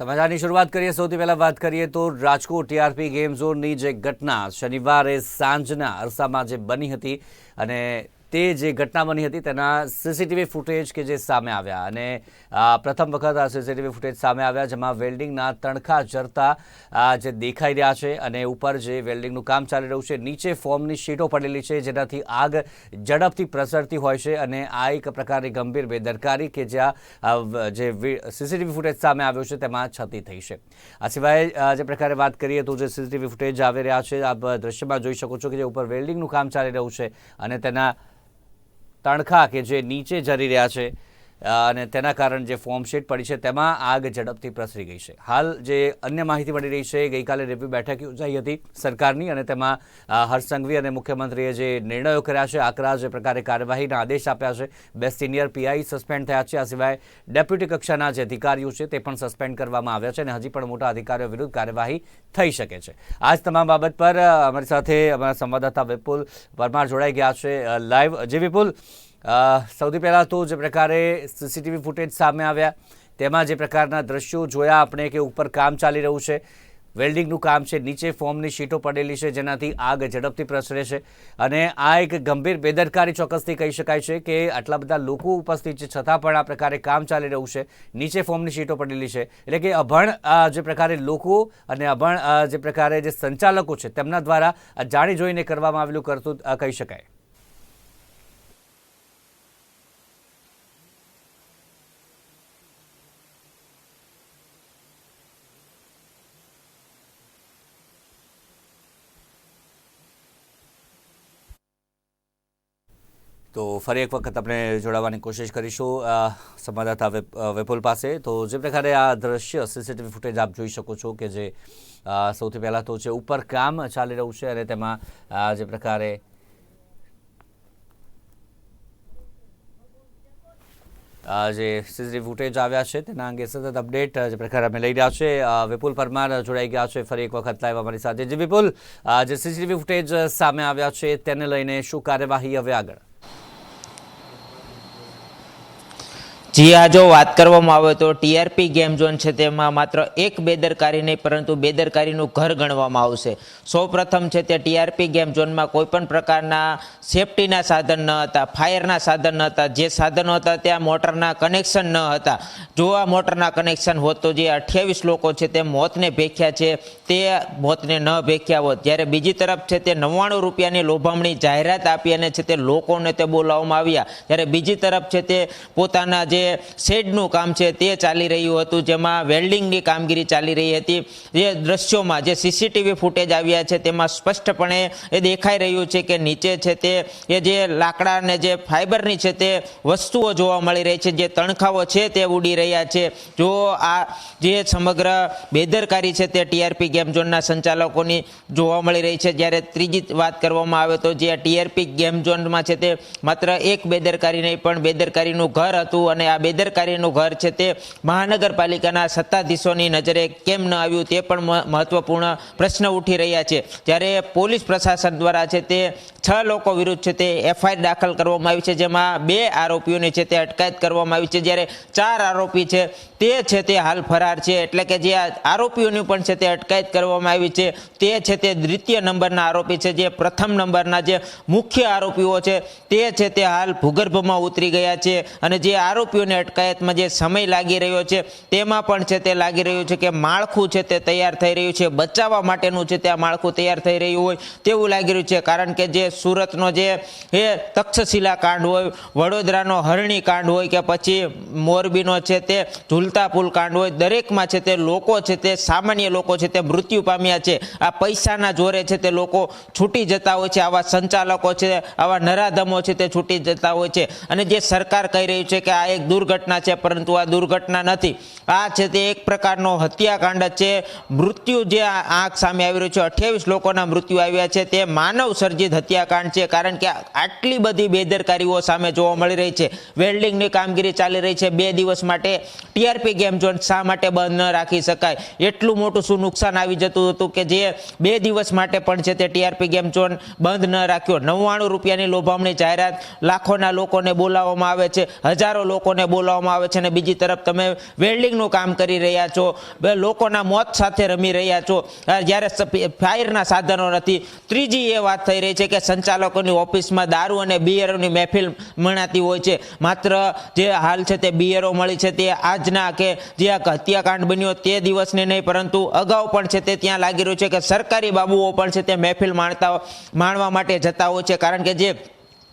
સમાચારની શરૂઆત કરીએ. સૌથી પહેલા વાત કરીએ તો રાજકોટ ટીઆરપી ગેમ ઝોનની જે ઘટના, શનિવારે સાંજના અરસામાં જે બની હતી અને તે જે ઘટના બની હતી તેના સીસીટીવી ફૂટેજ કે જે સામે આવ્યા અને પ્રથમ વખત આ સીસીટીવી ફૂટેજ સામે આવ્યા જેમાં વેલ્ડિંગના તણખા જરતા જે દેખાઈ રહ્યા છે અને ઉપર જે વેલ્ડિંગનું કામ ચાલી રહ્યું છે નીચે ફોર્મની શીટો પડેલી છે જેનાથી આગ ઝડપથી પ્રસરતી હોય છે અને આ એક પ્રકારની ગંભીર બેદરકારી કે જ્યાં જે સીસીટીવી ફૂટેજ સામે આવ્યો છે તેમાં છતી થઈ છે. આ સિવાય જે પ્રકારે વાત કરીએ તો જે સીસીટીવી ફૂટેજ આવી રહ્યા છે આપ દ્રશ્યમાં જોઈ શકો છો કે જે ઉપર વેલ્ડિંગનું કામ ચાલી રહ્યું છે અને તેના તણખા કે જે નીચે જરી રહ્યા છે. અને તેના કારણે જે ફોર્મશીટ પડી છે તેમાં આગ ઝડપથી પ્રસરી ગઈ છે. હાલ જે અન્ય માહિતી મળી રહી છે, ગઈકાલે રેપી બેઠક યોજાઈ હતી સરકારની અને તેમાં હર્ષસંઘવી અને મુખ્યમંત્રીએ જે નિર્ણયો કર્યા છે, આકરા જે પ્રકારે કાર્યવાહીના આદેશ આપ્યા છે, બે સિનિયર પીઆઈ સસ્પેન્ડ થયા છે, આ સિવાય ડેપ્યુટી કક્ષાના જે અધિકારીઓ છે તે પણ સસ્પેન્ડ કરવામાં આવ્યા છે અને હજી પણ મોટા અધિકારીઓ વિરુદ્ધ કાર્યવાહી થઈ શકે છે. આ તમામ બાબત પર અમારી સાથે અમારા સંવાદદાતા વિપુલ પરમાર જોડાઈ ગયા છે લાઈવ. જે વિપુલ. સૌથી પહેલાં તો જે પ્રકારે સીસીટીવી ફૂટેજ સામે આવ્યા, તેમાં જે પ્રકારના દ્રશ્યો જોયા આપણે કે ઉપર કામ ચાલી રહ્યું છે, વેલ્ડિંગનું કામ છે, નીચે ફોર્મની શીટો પડેલી છે, જેનાથી આગ ઝડપથી પ્રસરે છે. અને આ એક ગંભીર બેદરકારી ચોક્કસથી કહી શકાય છે કે આટલા બધા લોકો ઉપસ્થિત છે, છતાં પણ આ પ્રકારે કામ ચાલી રહ્યું છે, નીચે ફોર્મની શીટો પડેલી છે. એટલે કે અભણ જે પ્રકારે લોકો અને અભણ જે પ્રકારે જે સંચાલકો છે, તેમના દ્વારા જાણી જોઈને કરવામાં આવેલું કરતું કહી શકાય. તો ફરી એક વખત આપણે જોડાવાની કોશિશ કરીશું સંવાદદાતા વિપ- વિપુલ પાસે. તો જે પ્રકારે આ દ્રશ્ય સીસીટીવી ફૂટેજ આપ જોઈ શકો છો કે જે સૌથી પહેલાં તો છે ઉપર કામ ચાલી રહ્યું છે અને તેમાં જે પ્રકારે જે સીસીટીવી ફૂટેજ આવ્યા છે તેના અંગે સતત અપડેટ જે પ્રકારે અમે લઈ રહ્યા છે. વિપુલ પરમાર જોડાઈ ગયા છે ફરી એક વખત લાઈવ અમારી સાથે. જે વિપુલ જે સીસીટીવી ફૂટેજ સામે આવ્યા છે તેને લઈને શું કાર્યવાહી હવે આગળ? જી આ જો વાત કરવામાં આવે તો ટીઆરપી ગેમ ઝોન છે તેમાં માત્ર એક બેદરકારી નહીં, પરંતુ બેદરકારીનું ઘર ગણવામાં આવશે. સૌ પ્રથમ છે તે ટીઆરપી ગેમ ઝોનમાં કોઈ પણ પ્રકારના સેફટીના સાધન ન હતા, ફાયરના સાધન ન હતા. જે સાધનો હતા ત્યાં મોટરના કનેક્શન ન હતા. જો આ મોટરના કનેક્શન હોત તો જે અઠ્યાવીસ લોકો છે તે મોતને ભેખ્યા છે, તે મોતને ન ભેખ્યા હોત. જ્યારે બીજી તરફ છે તે નવ્વાણું રૂપિયાની લોભામણી જાહેરાત આપી અને છે તે લોકોને તે બોલાવવામાં આવ્યા. ત્યારે બીજી તરફ છે તે પોતાના જે શેડનું કામ છે તે ચાલી રહ્યું હતું, જેમાં વેલ્ડિંગની કામગીરી ચાલી રહી હતી. જે દ્રશ્યોમાં જે સીસીટીવી ફૂટેજ આવ્યા છે તેમાં સ્પષ્ટપણે એ દેખાઈ રહ્યું છે કે નીચે છે તે, એ જે લાકડા અને જે ફાઇબરની છે તે વસ્તુઓ જોવા મળી રહી છે, જે તણખાઓ છે તે ઉડી રહ્યા છે. જો આ જે સમગ્ર બેદરકારી છે તે ટીઆરપી ગેમ ઝોનના સંચાલકોની જોવા મળી રહી છે. જ્યારે ત્રીજી વાત કરવામાં આવે તો જે ટીઆરપી ગેમ ઝોનમાં છે તે માત્ર એક બેદરકારી નહીં, પણ બેદરકારીનું ઘર હતું અને આ બેદરકારીનું ઘર છે તે મહાનગરપાલિકાના સત્તાધીશોની નજરે કેમ ન આવ્યું તે પણ મહત્વપૂર્ણ પ્રશ્ન ઉઠી રહ્યા છે જ્યારે પોલીસ પ્રશાસન દ્વારા છે તે છ લોકો વિરુદ્ધ છે તે એફઆઈઆર દાખલ કરવામાં આવી છે જેમાં બે આરોપીઓની છે તે અટકાયત કરવામાં આવી છે જ્યારે ચાર આરોપી છે તે છે તે હાલ ફરાર છે એટલે કે જે આરોપીઓની પણ છે તે અટકાયત કરવામાં આવી છે તે છે તે દ્વિતીય નંબરના આરોપી છે જે પ્રથમ નંબરના જે મુખ્ય આરોપીઓ છે તે છે તે હાલ ભૂગર્ભમાં ઉતરી ગયા છે અને જે આરોપીઓને અટકાયતમાં જે સમય લાગી રહ્યો છે, તેમાં પણ છે તે લાગી રહ્યું છે કે માળખું છે તે તૈયાર થઈ રહ્યું છે, બચાવવા માટેનું છે તે આ માળખું તૈયાર થઈ રહ્યું હોય તેવું લાગી રહ્યું છે. કારણ કે જે સુરતનો જે એ તક્ષશિલા કાંડ હોય, વડોદરાનો હરણી કાંડ હોય કે પછી મોરબીનો છે તે ઝૂલતા પુલ કાંડ હોય, દરેકમાં છે તે લોકો છે તે, સામાન્ય લોકો છે તે મૃત્યુ પામ્યા છે. આ પૈસાના જોરે છે તે લોકો છૂટી જતા હોય છે, આવા સંચાલકો છે, આવા નરાધમો છે તે છૂટી જતા હોય છે. અને જે સરકાર કહી રહી છે કે આ એક દુર્ઘટના છે, પરંતુ આ દુર્ઘટના નથી. આ છે તે એક પ્રકારનો હત્યાકાંડ છે. મૃત્યુ જે આંખ સામે આવી રહ્યું છે, અઠ્યાવીસ લોકોના મૃત્યુ આવ્યા છે. તે માનવ સર્જિત હત્યાકાંડ છે, કારણ કે આટલી બધી બેદરકારીઓ સામે જોવા મળી રહી છે. વેલ્ડિંગની કામગીરી ચાલી રહી છે. બે દિવસ માટે ટીઆરપી ગેમ ઝોન શા માટે બંધ ન રાખી શકાય? એટલું મોટું શું નુકસાન આવી જતું હતું કે જે બે દિવસ માટે પણ છે તે ટીઆરપી ગેમ ઝોન બંધ ન રાખ્યો? નવ્વાણું રૂપિયાની લોભામણી જાહેરાત લાખોના લોકોને બોલાવવામાં આવે છે. હજારો લોકોને લોકોને બોલાવવામાં આવે છે અને બીજી તરફ તમે વેલ્ડિંગનું કામ કરી રહ્યા છો લોકોના મોત સાથે રમી રહ્યા છો. જ્યારે ફાયરના સાધનો નથી, ત્રીજી એ વાત થઈ રહી છે કે સંચાલકોની ઓફિસમાં દારૂ અને બિયરોની મહેફિલ મણાતી હોય છે. માત્ર જે હાલ છે તે બિયરો મળી છે તે આજના કે જે હત્યાકાંડ બન્યો તે દિવસને નહીં, પરંતુ અગાઉ પણ છે તે ત્યાં લાગી રહ્યું છે કે સરકારી બાબુઓ પણ છે તે મહેફિલ માણતા, માણવા માટે જતા હોય છે. કારણ કે જે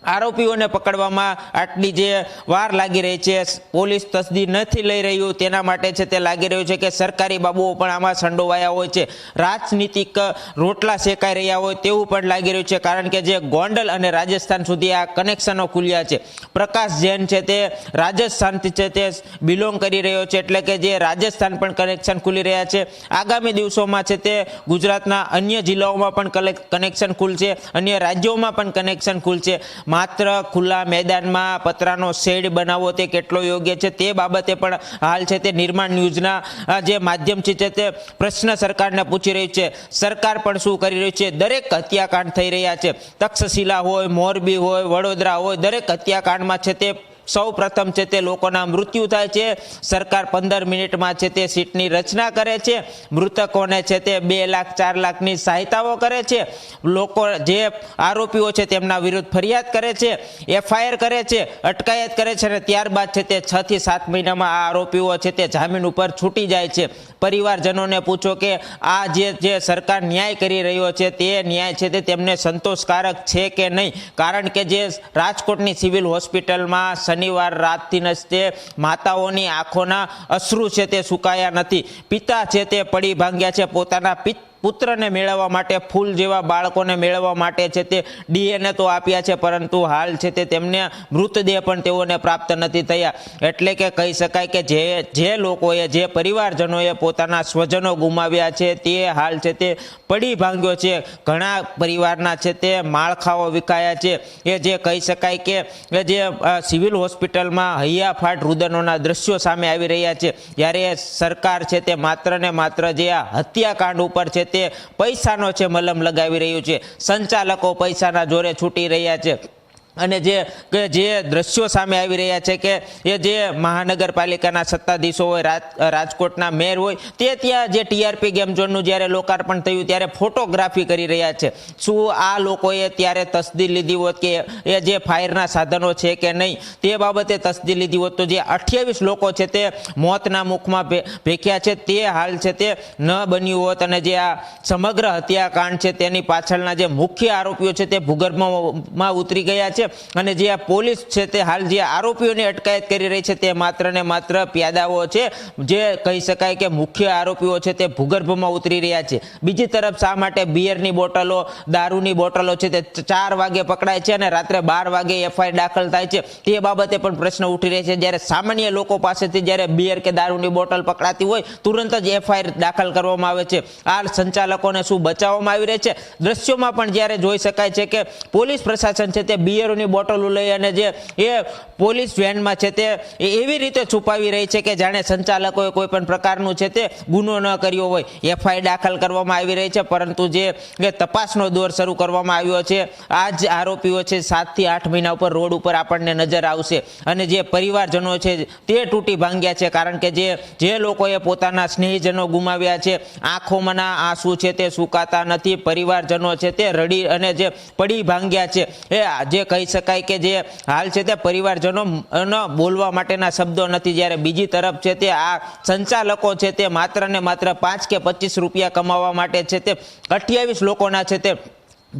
આરોપીઓને પકડવામાં આટલી જે વાર લાગી રહી છે, પોલીસ તસદી નથી લઈ રહ્યું, તેના માટે છે તે લાગી રહ્યું છે કે સરકારી બાબુઓ પણ આમાં સંડોવાયા હોય છે, રાજનીતિક રોટલા શેકાઈ રહ્યા હોય તેવું પણ લાગી રહ્યું છે, કારણ કે જે ગોંડલ અને રાજસ્થાન સુધી આ કનેક્શનો ખુલ્યા છે. પ્રકાશ જૈન છે તે રાજસ્થાનથી છે તે બિલોંગ કરી રહ્યો છે, એટલે કે જે રાજસ્થાન પણ કનેક્શન ખુલી રહ્યા છે. આગામી દિવસોમાં છે તે ગુજરાતના અન્ય જિલ્લાઓમાં પણ કનેક્શન ખુલશે, અન્ય રાજ્યોમાં પણ કનેક્શન ખુલશે. માત્ર ખુલ્લા મેદાનમાં પતરાનો શેડ બનાવવો તે કેટલો યોગ્ય છે તે બાબતે પણ હાલ છે તે નિર્માણ ન્યૂઝના જે માધ્યમ છે તે પ્રશ્ન સરકારને પૂછી રહ્યું છે. સરકાર પણ શું કરી રહ્યું છે? દરેક હત્યાકાંડ થઈ રહ્યા છે. તક્ષશિલા હોય, મોરબી હોય, વડોદરા હોય, દરેક હત્યાકાંડમાં છે તે સૌ પ્રથમ છે તે લોકોના મૃત્યુ થાય છે. સરકાર પંદર મિનિટમાં છે તે સીટની રચના કરે છે. મૃતકોને છે તે બે લાખ, ચાર લાખની સહાયતાઓ કરે છે. લોકો જે આરોપીઓ છે તેમના વિરુદ્ધ ફરિયાદ કરે છે, એફઆઈઆર કરે છે, અટકાયત કરે છે અને ત્યારબાદ છે તે છ થી સાત મહિનામાં આ આરોપીઓ છે તે જામીન ઉપર છૂટી જાય છે. પરિવારજનોને પૂછો કે આ જે જે સરકાર ન્યાય કરી રહ્યો છે તે ન્યાય છે તે તેમને સંતોષકારક છે કે નહીં? કારણ કે જે રાજકોટની સિવિલ હોસ્પિટલમાં શનિવાર રાતથી જ તે માતાઓની આંખોના અશ્રુ છે તે સુકાયા નથી. પિતા છે તે પડી ભાંગ્યા છે, પોતાના પિત પુત્રને મેળવવા માટે, ફૂલ જેવા બાળકોને મેળવવા માટે છે તે ડીએનએ તો આપ્યા છે, પરંતુ હાલ છે તે તેમને મૃતદેહ પણ તેઓને પ્રાપ્ત નથી થયા. એટલે કે કહી શકાય કે જે જે લોકોએ, જે પરિવારજનોએ પોતાના સ્વજનો ગુમાવ્યા છે તે હાલ છે તે પડી ભાંગ્યો છે. ઘણા પરિવારના છે તે માળખાઓ વિખાયા છે. એ જે કહી શકાય કે જે સિવિલ હોસ્પિટલમાં હૈયાફાટ રુદનોના દ્રશ્યો સામે આવી રહ્યા છે જ્યારે સરકાર છે તે માત્ર ને માત્ર જે આ હત્યાકાંડ ઉપર છે તે પૈસાનો છે મલમ લગાવી રહ્યું છે. સંચાલકો પૈસાના જોરે છૂટી રહ્યા છે. અને જે કે જે દ્રશ્યો સામે આવી રહ્યા છે કે એ જે મહાનગરપાલિકાના સત્તાધીશો હોય, રાજ રાજકોટના મેયર હોય, તે ત્યાં જે ટીઆરપી ગેમ ઝોનનું જ્યારે લોકાર્પણ થયું ત્યારે ફોટોગ્રાફી કરી રહ્યા છે. શું આ લોકોએ ત્યારે તસદી લીધી હોત કે એ જે ફાયરના સાધનો છે કે નહીં, તે બાબતે તસદી લીધી હોત તો જે અઠ્યાવીસ લોકો છે તે મોતના મુખમાં ભેખ્યા છે, તે હાલ છે તે ન બન્યું હોત અને જે આ સમગ્ર હત્યાકાંડ છે તેની પાછળના જે મુખ્ય આરોપીઓ છે તે ભૂગર્ભમાં ઉતરી ગયા છે. અને જે આ પોલીસ છે તે હાલ જે આરોપીઓની અટકાયત કરી રહી છે તે માત્ર ને માત્ર પ્યાદાઓ છે. જે કહી શકાય કે મુખ્ય આરોપીઓ છે તે ભૂગર્ભમાં ઉતરી રહ્યા છે. બીજી તરફ શા માટે બિયરની બોટલો, દારૂની બોટલો છે તે ચાર વાગે પકડાય છે અને રાત્રે બાર વાગે એફઆઈઆર દાખલ થાય છે. તે બાબતે પણ પ્રશ્ન ઉઠી રહે છે. જ્યારે સામાન્ય લોકો પાસેથી જ્યારે બિયર કે દારૂની બોટલ પકડાતી હોય, તુરંત જ એફઆઈઆર દાખલ કરવામાં આવે છે. આ સંચાલકોને શું બચાવવામાં આવી રહે છે? દ્રશ્યોમાં પણ જ્યારે જોઈ શકાય છે કે પોલીસ પ્રશાસન છે તે બિયરોની બોટલો લઈ અને જે એ પોલીસ વેનમાં છે તે એવી રીતે છુપાવી રહી છે કે જાણે સંચાલકોએ કોઈ પણ પ્રકારનું છે તે ગુનો ન કર્યો હોય. એફઆઈ દાખલ કરવામાં આવી રહી છે, પરંતુ જે તપાસનો દોર શરૂ કરવામાં આવ્યો છે, આ જ આરોપીઓ છે, સાતથી આઠ મહિના ઉપર રોડ ઉપર આપણને નજર આવશે. અને જે પરિવારજનો છે તે તૂટી ભાંગ્યા છે, કારણ કે જે જે લોકોએ પોતાના સ્નેહીજનો ગુમાવ્યા છે, આંખોમાંના આંસુ છે તે સુકાતા નથી, પરિવારજનો છે તે રડી અને જે પડી ભાંગ્યા છે, એ જે કહી શકાય કે જે હાલ છે તે પરિવારજનો બોલવા માટેના શબ્દો નથી. જ્યારે બીજી તરફ છે તે આ સંચાલકો છે તે માત્ર ને માત્ર પાંચ કે પચીસ રૂપિયા કમાવા માટે છે તે અઠ્યાવીસ લોકોના છે તે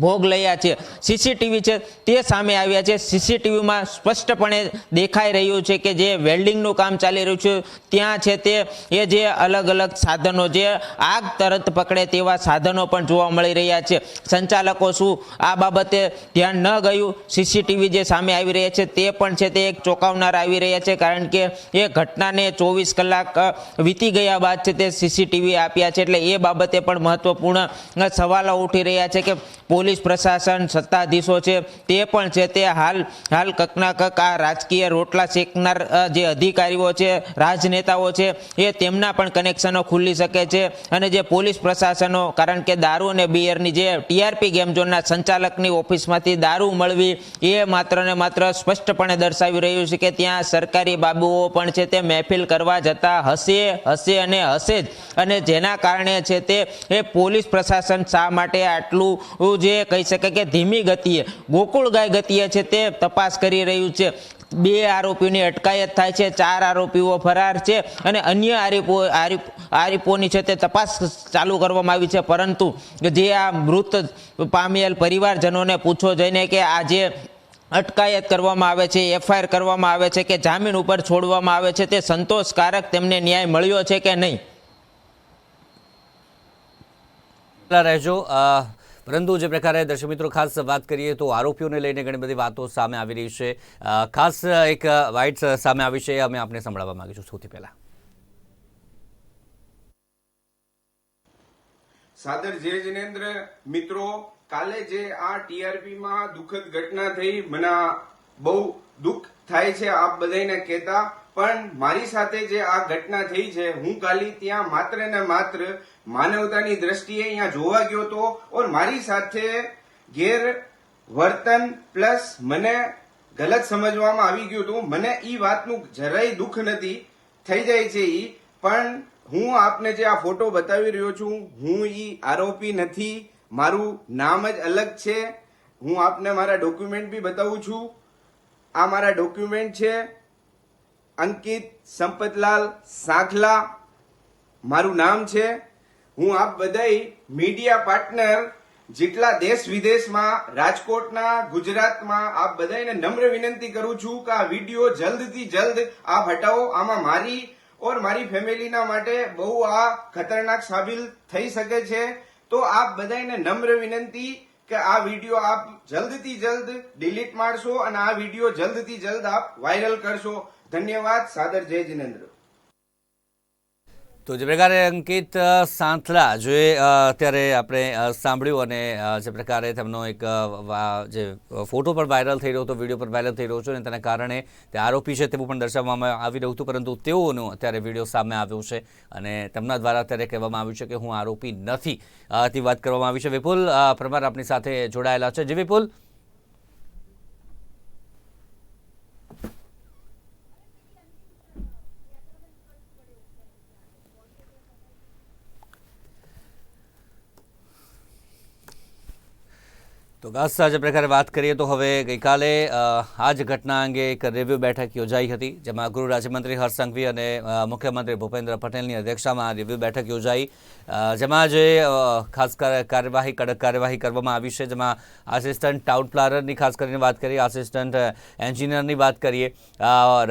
ભોગ લયા છે. સીસીટીવી છે, તે સામે આવ્યા છે. સીસીટીવીમાં સ્પષ્ટપણે દેખાઈ રહ્યું છે કે જે વેલ્ડિંગનું કામ ચાલી રહ્યું છે, ત્યાં છે તે, એ જે અલગ અલગ સાધનો જે આગ તરત પકડે તેવા સાધનો પણ જોવા મળી રહ્યા છે. સંચાલકો શું આ બાબતે ધ્યાન ન ગયું? સીસીટીવી જે સામે આવી રહ્યા છે, તે પણ છે તે એક ચોંકાવનાર આવી રહ્યા છે, કારણ કે એ ઘટનાને ચોવીસ કલાક વીતી ગયા બાદ છે તે સીસીટીવી આપ્યા છે. એટલે એ બાબતે પણ મહત્વપૂર્ણ સવાલો ઉઠી રહ્યા છે કે પોલીસ પોલીસ પ્રશાસન સત્તાધીશો છે, તે પણ છે તે હાલ હાલ કકના કક આ રાજકીય રોટલા શેકનાર જે અધિકારીઓ છે, રાજનેતાઓ છે, એ તેમના પણ કનેક્શનો ખુલી શકે છે અને જે પોલીસ પ્રશાસનો, કારણ કે દારૂ અને બિયરની જે ટીઆરપી ગેમ ઝોનના સંચાલકની ઓફિસમાંથી દારૂ મળવી, એ માત્ર ને માત્ર સ્પષ્ટપણે દર્શાવી રહ્યું છે કે ત્યાં સરકારી બાબુઓ પણ છે તે મહેફિલ કરવા જતા હશે હશે અને હશે જ. અને જેના કારણે છે તે, એ પોલીસ પ્રશાસન શા માટે આટલું જે કહી શકે કે ધીમી ગતિએ, ગોકુળ ગાય ગતિએ છે તે તપાસ કરી રહ્યું છે. બે આરોપીઓની અટકાયત થાય છે, ચાર આરોપીઓ ફરાર છે અને અન્ય આરોપો, આરોપ- આરોપોની છે તે તપાસ ચાલુ કરવામાં આવી છે. પરંતુ જે આ મૃત પામેલ પરિવારજનોને પૂછો જઈને કે આ જે અટકાયત કરવામાં આવે છે, એફઆઈઆર કરવામાં આવે છે કે જામીન ઉપર છોડવામાં આવે છે, તે સંતોષકારક તેમને ન્યાય મળ્યો છે કે નહીં? રહેજો. પરંતુ જે પ્રકારે દર્શક મિત્રો ખાસ વાત કરીએ તો આરોપીઓને લઈને ઘણી બધી વાતો સામે આવી રહી છે. ખાસ એક વાઇટ સામે આવી છે, અમે આપને સંભળાવવા માંગીશું સૌથી પહેલા. સાદર જય જિનેન્દ્ર. મિત્રો, કાલે જે આ ટીઆરપીમાં દુઃખદ ઘટના થઈ, મને બહુ દુઃખ થાય છે આપ બધાને કહેતા, પણ મારી સાથે જે આ ઘટના થઈ છે, હું કાલી ત્યાં માત્ર ને માત્ર માનવતાની દ્રષ્ટિએ અહીંયા જોવા ગયો તો, ઓર મારી સાથે ગેર વર્તન પ્લસ મને ગલત સમજવામાં આવી ગયું હતું. મને એ વાતનું જરાય દુઃખ નથી, થઈ જાય છે એ પણ હું આપને જે આ ફોટો બતાવી રહ્યો છું, હું એ આરોપી નથી, મારું નામ જ અલગ છે. હું આપને મારા ડોક્યુમેન્ટ બી બતાવું છું. આ મારા ડોક્યુમેન્ટ છે. અંકિત સંપતલાલ સાંખલા મારું નામ છે. હું આપ બધાય મીડિયા પાર્ટનર જેટલા દેશ વિદેશમાં, રાજકોટના, ગુજરાતમાં આપ બધાને નમ્ર વિનંતી કરું છું કે આ વીડિયો જલ્દથી જલ્દ આપ હટાવો. આમાં મારી ઓર મારી ફેમિલીના માટે બહુ આ ખતરનાક સાબિત થઈ શકે છે. તો આપ બધાને નમ્ર વિનંતી કે આ વીડિયો આપ જલ્દથી જલ્દ ડિલીટ મારશો અને આ વીડિયો જલ્દથી જલ્દ આપ વાયરલ કરશો. ધન્યવાદ, સાદર જય જિનેન્દ્ર. તો જે પ્રકારે અંકિત સાંથલા જે અત્યારે આપણે સાંભળ્યું અને જે પ્રકારે તેમનો એક જે ફોટો પણ વાયરલ થઈ રહ્યો હતો વીડિયો પણ વાયરલ થઈ રહ્યો છે અને તેના કારણે તે આરોપી છે તેવું પણ દર્શાવવામાં આવી રહ્યું હતું, પરંતુ તેઓનો અત્યારે વીડિયો સામે આવ્યો છે અને તેમના દ્વારા અત્યારે કહેવામાં આવ્યું છે કે હું આરોપી નથી. તે વાત કરવામાં આવી છે. વિપુલ પરમાર આપણી સાથે જોડાયેલા છે. જે વિપુલ? તો ખાસ જે પ્રકારે વાત કરીએ તો હવે ગઈકાલે આ જ ઘટના અંગે એક રિવ્યુ બેઠક યોજાઈ હતી, જેમાં ગૃહ રાજ્યમંત્રી હર્ષ અને મુખ્યમંત્રી ભૂપેન્દ્ર પટેલની અધ્યક્ષતામાં આ રિવ્યુ બેઠક યોજાઈ. જેમાં જે ખાસ કાર્યવાહી, કડક કાર્યવાહી કરવામાં આવી છે, જેમાં આસિસ્ટન્ટ ટાઉન પ્લાનરની ખાસ કરીને વાત કરીએ આસિસ્ટન્ટ એન્જિનિયરની વાત કરીએ.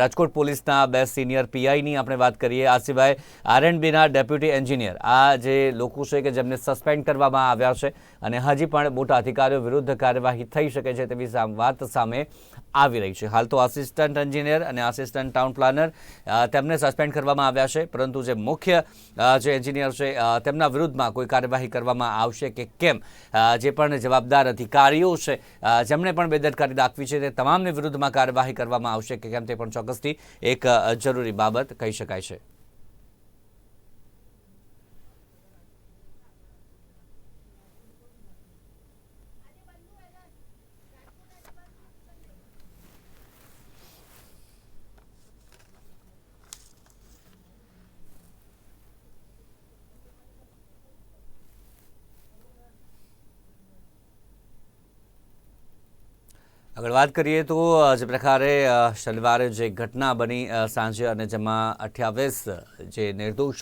રાજકોટ પોલીસના બે સિનિયર પીઆઈની આપણે વાત કરીએ. આ સિવાય આરએનબીના ડેપ્યુટી એન્જિનિયર આ જે લોકો છે કે જેમને સસ્પેન્ડ કરવામાં આવ્યા છે અને હજી પણ મોટા અધિકારીઓ વિરુદ્ધ કાર્યવાહી થઈ શકે છે તેવી વાત સામે આવી રહી છે. હાલ તો આસિસ્ટન્ટ એન્જિનિયર અને આસિસ્ટન્ટ ટાઉન પ્લાનર તેમને સસ્પેન્ડ કરવામાં આવ્યા છે. પરંતુ જે મુખ્ય જે એન્જિનિયર છે તેમના વિરુદ્ધમાં કોઈ કાર્યવાહી કરવામાં આવશે કે કેમ? જે પણ જવાબદાર અધિકારીઓ છે જેમણે પણ બેદરકારી દાખવી છે, તે તમામની વિરુદ્ધમાં કાર્યવાહી કરવામાં આવશે કે કેમ તે પણ ચોક્કસથી એક જરૂરી બાબત કહી શકાય છે. આગળ વાત કરીએ તો જે પ્રકારે શનિવારે જે ઘટના બની સાંજે અને જેમાં અઠ્યાવીસ જે નિર્દોષ